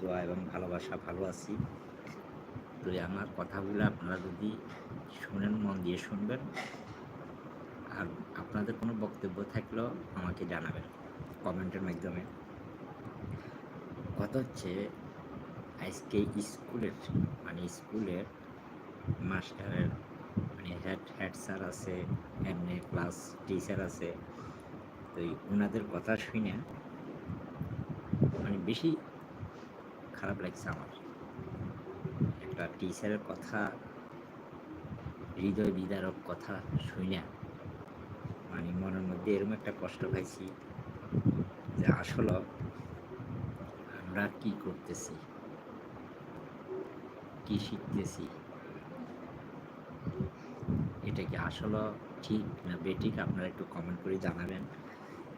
দোয়া এবং ভালোবাসা ভালো আছি। তো আমার কথাগুলো আপনারা যদি শুনেন, মন দিয়ে শুনবেন, আর আপনাদের কোনো বক্তব্য থাকলেও আমাকে জানাবেন কমেন্টের মাধ্যমে। কথা হচ্ছে, আজকে স্কুলের মানে স্কুলের মাস্টারের মানে হেড হেড স্যার আছে, এমনি ক্লাস টিচার আছে। তো ওনাদের কথা শুনে মানে বেশি খারাপ লাগছে আমার। একটা টিচারের কথা, হৃদয় বিদারক কথা শুনে মানে মনের মধ্যে এরকম একটা কষ্ট পাইছি যে আসলে আমরা কি করতেছি? কি শিখতেছি? এটা কি আসলে ঠিক না বেঠিক? আপনারা একটু কমেন্ট করে জানাবেন।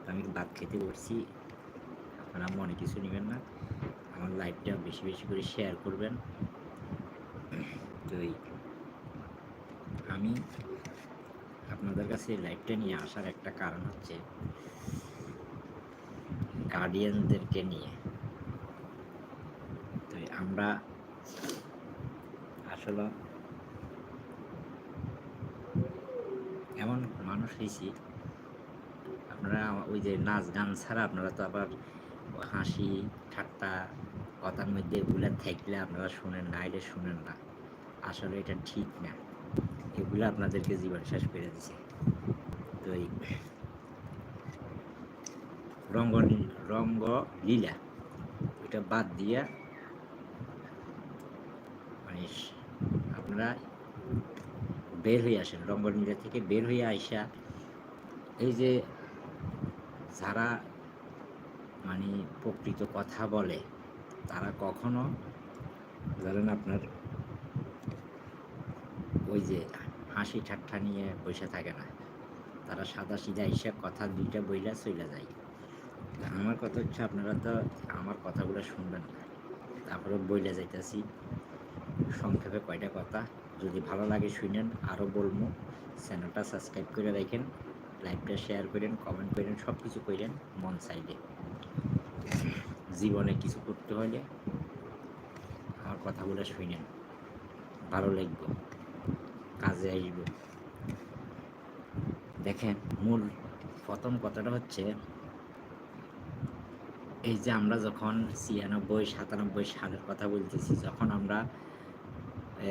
আমি ভাত খেতে বসছি। আপনারা মনে কিছু নেবেন না। আমার লাইভটা বেশি বেশি করে শেয়ার করবেন। তো আমি আপনাদের কাছে লাইভটা নিয়ে আসার একটা কারণ হচ্ছে গার্ডিয়ানদেরকে নিয়ে। তো আমরা আসলে এমন মানুষ হয়েছি আপনারা ওই যে নাচ গান ছাড়া আপনারা তো আবার হাসি, ঠাট্টা কথার মধ্যে এগুলো থাকলে আপনারা শুনেন না এলে শুনেন না। আসলে এটা ঠিক না। এগুলো আপনাদেরকে জীবন শেষ করে দিছে। তো এই রঙ্গ রঙ্গ লীলা এটা বাদ দিয়া মানে আপনারা বের হয়ে আসেন রঙ্গলীলা থেকে বের হয়ে আইসা এই যে যারা মানে প্রকৃত কথা বলে, তারা কখনো ধরেন আপনার ওই যে হাসি ঠাট্টা নিয়ে বসে থাকে না, তারা সাদা সিধা হিসাব কথা দুইটা বইলা চলে যায়। আমার কথা হচ্ছে আপনারা তো আমার কথাগুলো শুনবেন না। তারপরে বইলে যাইতেছি, সংক্ষেপে কয়টা কথা, যদি ভালো লাগে শুনেন, আরও বলব। চ্যানেলটা সাবস্ক্রাইব করে রাখেন লাইভটা শেয়ার করেন, কমেন্ট করেন সব কিছু করেন মন সাইডে জীবনে কিছু করতে হলে আমার কথাগুলো শুনেন ভালো লাগবে। কাজে আসব। দেখেন, মূল প্রথম কথাটা হচ্ছে, এই যে আমরা যখন ছিয়ানব্বই, সাতানব্বই সালের কথা বলতেছি, যখন আমরা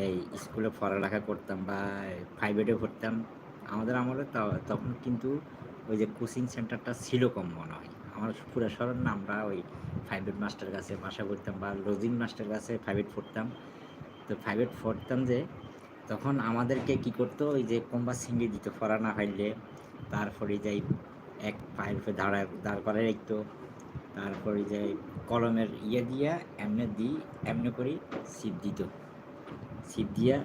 এই স্কুলে পড়ালেখা করতাম বা প্রাইভেটে পড়তাম, আমাদের আমলে তখন কিন্তু ওই যে কোচিং সেন্টারটা ছিল কম মনে হয়। আমার পুরো স্মরণ না, আমরা ওই প্রাইভেট মাস্টার কাছে বাসা পড়তাম বা লজিং মাস্টার কাছে প্রাইভেট পড়তাম। তো প্রাইভেট পড়তাম যে, তখন আমাদেরকে কি করতো, ওই যে কম্বা সিঙ্গি দিত ফরা না হইলে তারপরে যাই এক পায়ের উপরে দাঁড়া, দাঁড় করে রাখতো। তারপরে যে কলমের ইয়ে দিয়া, এমনি দিই, এমনি করে সিপ দিত। ছিপ দিয়া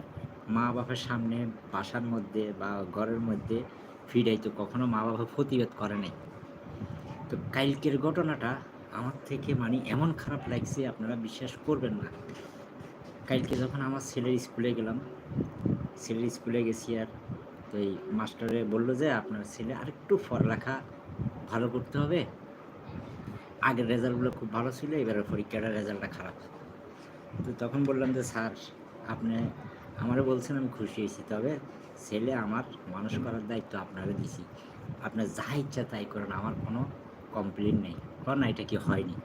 মা বাবার সামনে বাসার মধ্যে বা ঘরের মধ্যে ফিরাইতো। কখনো মা বাবা প্রতিবাদ করে নাই। তো কালকের ঘটনাটা আমার থেকে মানে এমন খারাপ লাগছে, আপনারা বিশ্বাস করবেন না। কালকে যখন আমার ছেলের স্কুলে গেলাম, ছেলের স্কুলে গেছি আর তো এই মাস্টারে বলল যে, আপনার ছেলে আরেকটু পড়ালেখা ভালো করতে হবে। আগের রেজাল্টগুলো খুব ভালো ছিল, এবারের পরীক্ষাটার রেজাল্টটা খারাপ। তো তখন বললাম যে, স্যার, আপনি আমারও বলছেন আমি খুশি হয়েছি, তবে ছেলে আমার মানুষ করার দায়িত্ব আপনারা দিছি। আপনার যা ইচ্ছা তাই করেন, আমার কোনো কমপ্লেন নেই কর না, এটা কি হয়নি?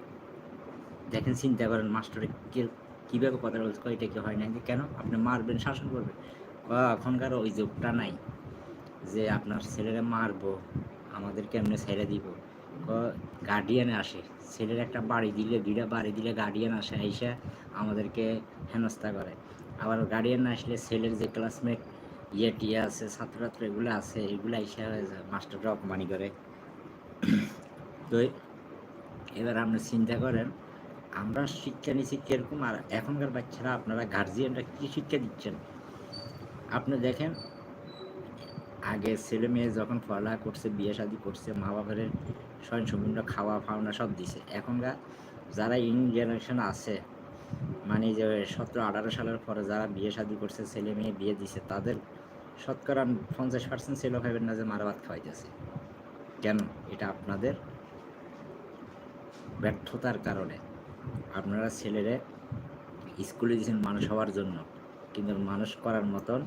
দেখেন, চিন্তা করেন, মাস্টারে কে, কীভাবে কথা বলছে এটা কি হয় না কেন? আপনি মারবেন, শাসন করবেন। এখনকার ওই যোগটা নাই, যে আপনার ছেলেরা মারবো, আমাদের কেমনে ছেড়ে দিব? গার্ডিয়ানে আসে, ছেলের একটা বাড়ি দিলে, দুইটা বাড়ি দিলে গার্ডিয়ান আসে, আইসা আমাদেরকে হেনস্থা করে। আবার গার্ডিয়ান আসলে ছেলের যে ক্লাসমেট ইয়ে টিয়ে আছে, ছাত্রছাত্র এগুলো আছে, এগুলো আইসা মাস্টাররা অপমানি করে। তো এবার আপনি চিন্তা করেন, আমরা শিক্ষা নিচ্ছি কীরকম আর এখনকার বাচ্চারা আপনারা গার্জিয়ানরা কী শিক্ষা দিচ্ছেন? আপনি দেখেন, আগে ছেলে মেয়ে যখন পড়ালেখা করছে, বিয়ে শাদি করছে, মা বাবার স্বয়ং সম্পূর্ণ খাওয়া ফাওনা সব দিছে। এখনকার যারা ইং জেনারেশন আছে মানে যে সতেরো আঠারো সালের পরে যারা বিয়ে শাদি করছে, ছেলে মেয়ে বিয়ে দিছে, তাদের শতকরা পঞ্চাশ পার্সেন্ট ছেলে ভাবেন না যে মারা ভাত খাওয়াইতেছে। কেন? এটা আপনাদের ব্যর্থতার কারণে আপনারা ছেলেরে স্কুলে দিয়েছেন মানুষ হওয়ার জন্য, কিন্তু মানুষ করার মতন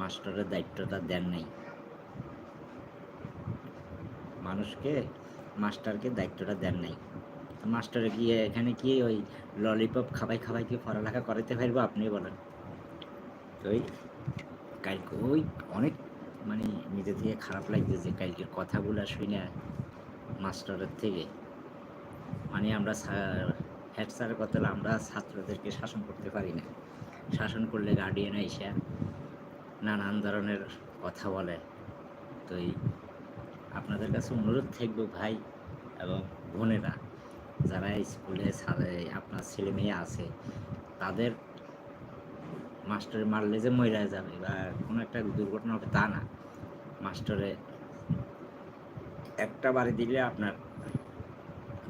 মাস্টারের দায়িত্বটা দেন নাই। মানুষকে, মাস্টারকে দায়িত্বটা দেন নাই। মাস্টারে গিয়ে এখানে কি ওই ললিপপ খাবাই খাবাই কি পড়ালেখা করাতে পারব আপনি বলেন? তো ওই কালকে ওই অনেক মানে নিজে থেকে খারাপ লাগতেছে, কালকের কথাগুলো শুনে মাস্টারের থেকে। মানে আমরা হেড স্যারের কথা আমরা ছাত্রদেরকে শাসন করতে পারি না। শাসন করলে গার্ডিয়ান এসে নানান ধরনের কথা বলে। তো আপনাদের কাছে অনুরোধ থাকবে ভাই এবং বোনেরা, যারা স্কুলে আপনার ছেলে মেয়ে আছে, তাদের মাস্টারে মারলে যে মহিলা যাবে বা কোনো একটা দুর্ঘটনা হবে তা না। মাস্টারে একটা বাড়ি দিলে আপনার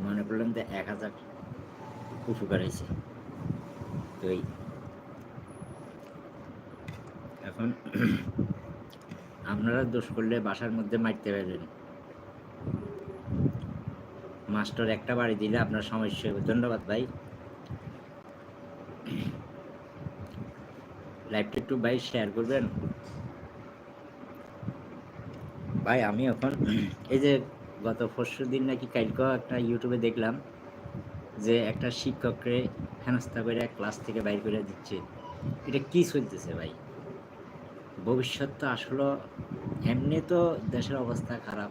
মনে করলেন যে এক হাজার উপকার হয়েছে। তো এই এখন আপনারা দোষ করলে বাসার মধ্যে মারতে পারবেন। মাস্টার একটা বাড়ি দিলে আপনার সমস্যা হবে। ধন্যবাদ ভাই। লাইভটা একটু ভাই শেয়ার করবেন। ভাই, আমি এখন এই যে গত পরশু দিন নাকি কালকে একটা ইউটিউবে দেখলাম যে একটা শিক্ষককে হেনস্থা করে ক্লাস থেকে বাইর করে দিচ্ছে। এটা কি চলতেছে ভাই? ভবিষ্যৎ তো আসলে এমনি তো দেশের অবস্থা খারাপ।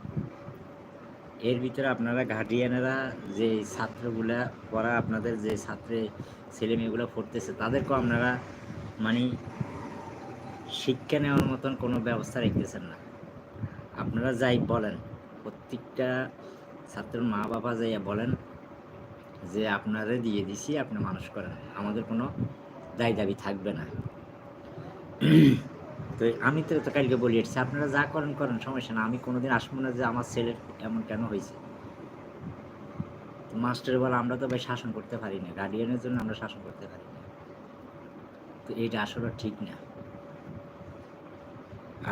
এর ভিতরে আপনারা গার্ডিয়ানেরা যে ছাত্রগুলা পড়া আপনাদের যে ছাত্রে ছেলে মেয়েগুলো পড়তেছে, তাদেরকেও আপনারা মানে শিক্ষা নেওয়ার মতন কোনো ব্যবস্থা রাখতেছেন না। আপনারা যাই বলেন প্রত্যেকটা ছাত্রের মা বাবা যাইয়া বলেন যে আপনারা দিয়ে দিছি, আপনি মানুষ করেন। আমাদের কোনো দায় দাবি থাকবে না। তো আমি তো তো কালকে বলি, এসছি। আপনারা যা করেন করেন, সমস্যা না। আমি কোনোদিন আসব না যে আমার ছেলের এমন কেন হয়েছে। মাস্টার বলে, আমরা তো ভাই শাসন করতে পারি না। গার্ডিয়ানের জন্য আমরা শাসন করতে পারি না। তো এটা আসলে ঠিক না।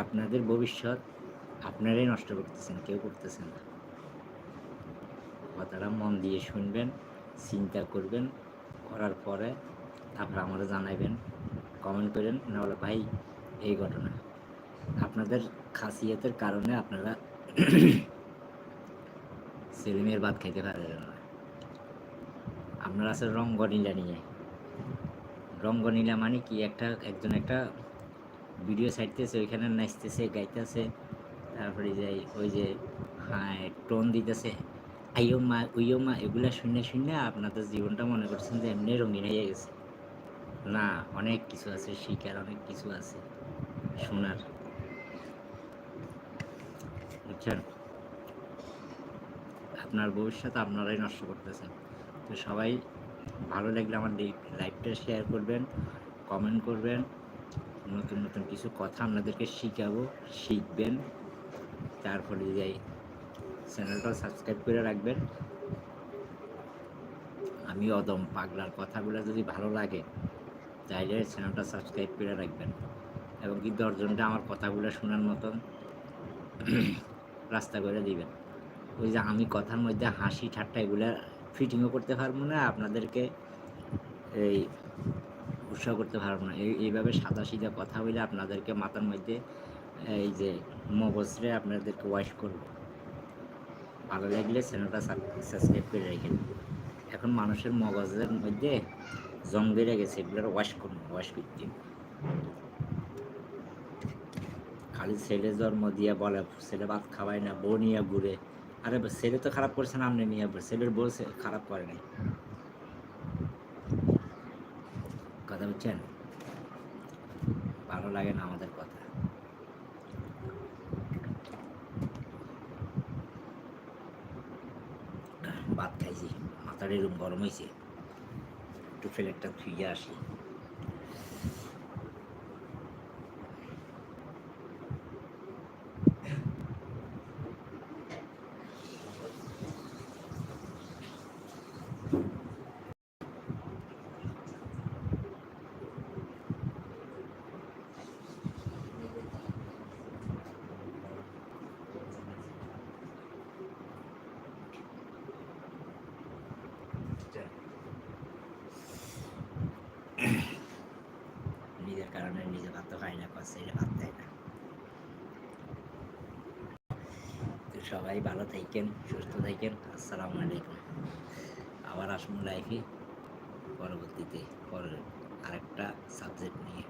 আপনাদের ভবিষ্যৎ আপনারাই নষ্ট করতেছেন, কেউ করতেছেন না। কথাটা মন দিয়ে শুনবেন, চিন্তা করবেন, করার পরে তারপর আমাকে জানাইবেন কমেন্ট করেন, না হলে ভাই এই ঘটনা। আপনাদের খাসিয়াতের কারণে আপনারা সেলিমের ভাত খাইতে পারবেন না। আপনারা আছে রঙ্গনীলা নিয়ে। রঙ্গনীলা মানে কি? একটা, একজন একটা ভিডিও ছাড়তেছে, ওইখানে নাচতেছে, গাইতেছে। তারপরে যে ওই যে হ্যাঁ টোন দিতেছে, আইও মা, উইও মা, এগুলা শুনে শুনে আপনাদের জীবনটা মনে করছেন যে এমনি রঙিন হয়ে গেছে। না, অনেক কিছু আছে, শিকার অনেক কিছু আছে, শোনার। বুঝছেন? আপনার ভবিষ্যৎ আপনারাই নষ্ট করতেছেন। তো সবাই ভালো লাগলে আমার লাইভটা শেয়ার করবেন, কমেন্ট করবেন, নতুন নতুন কিছু কথা আপনাদেরকে শিখাবো, শিখবেন। তারপরে যাই চ্যানেলটা সাবস্ক্রাইব করে রাখবেন। আমি অদম পাগলার কথাগুলো যদি ভালো লাগে, তাইলে চ্যানেলটা সাবস্ক্রাইব করে রাখবেন এবং কি দশজনটা আমার কথাগুলো শোনার মতন রাস্তা করে দিবেন। ওই যে আমি কথার মধ্যে হাসি ঠাট্টা এগুলো ফিটিংও করতে পারব না, আপনাদেরকে এই উৎসাহ করতে পারব না। এই, এইভাবে সাদা সিধা কথা বলে আপনাদেরকে মাথার মধ্যে এই যে মগজরে আপনাদেরকে ওয়াশ করব। ভালো লাগলে চ্যানেলটা সাবস্ক্রাইব করে রেখেন। এখন মানুষের মগজের মধ্যে জং বেড়ে গেছে, এগুলোর ওয়াশ করুন ওয়াশ করতে। খালি ছেলে জন্ম দিয়ে বলে, ছেলে ভাত খাওয়ায় না, বউ নিয়ে ঘুরে। আরে ছেলে তো খারাপ করছে না, আপনি নিয়ে ছেলের বউ খারাপ করে নাই। কথা বুঝছেন? ভালো লাগে না আমাদের কথা। ভাত খাইছি মাথার এরম গরম হয়েছে একটু একটা ধুইয়ে আসি। যে ভাত খাই না কষ্ট ভাত দেয় না তো সবাই ভালো থাকেন সুস্থ থাকেন আসসালামু আলাইকুম আবার আসুন লাইফে পরবর্তীতে পরে আরেকটা সাবজেক্ট নিয়ে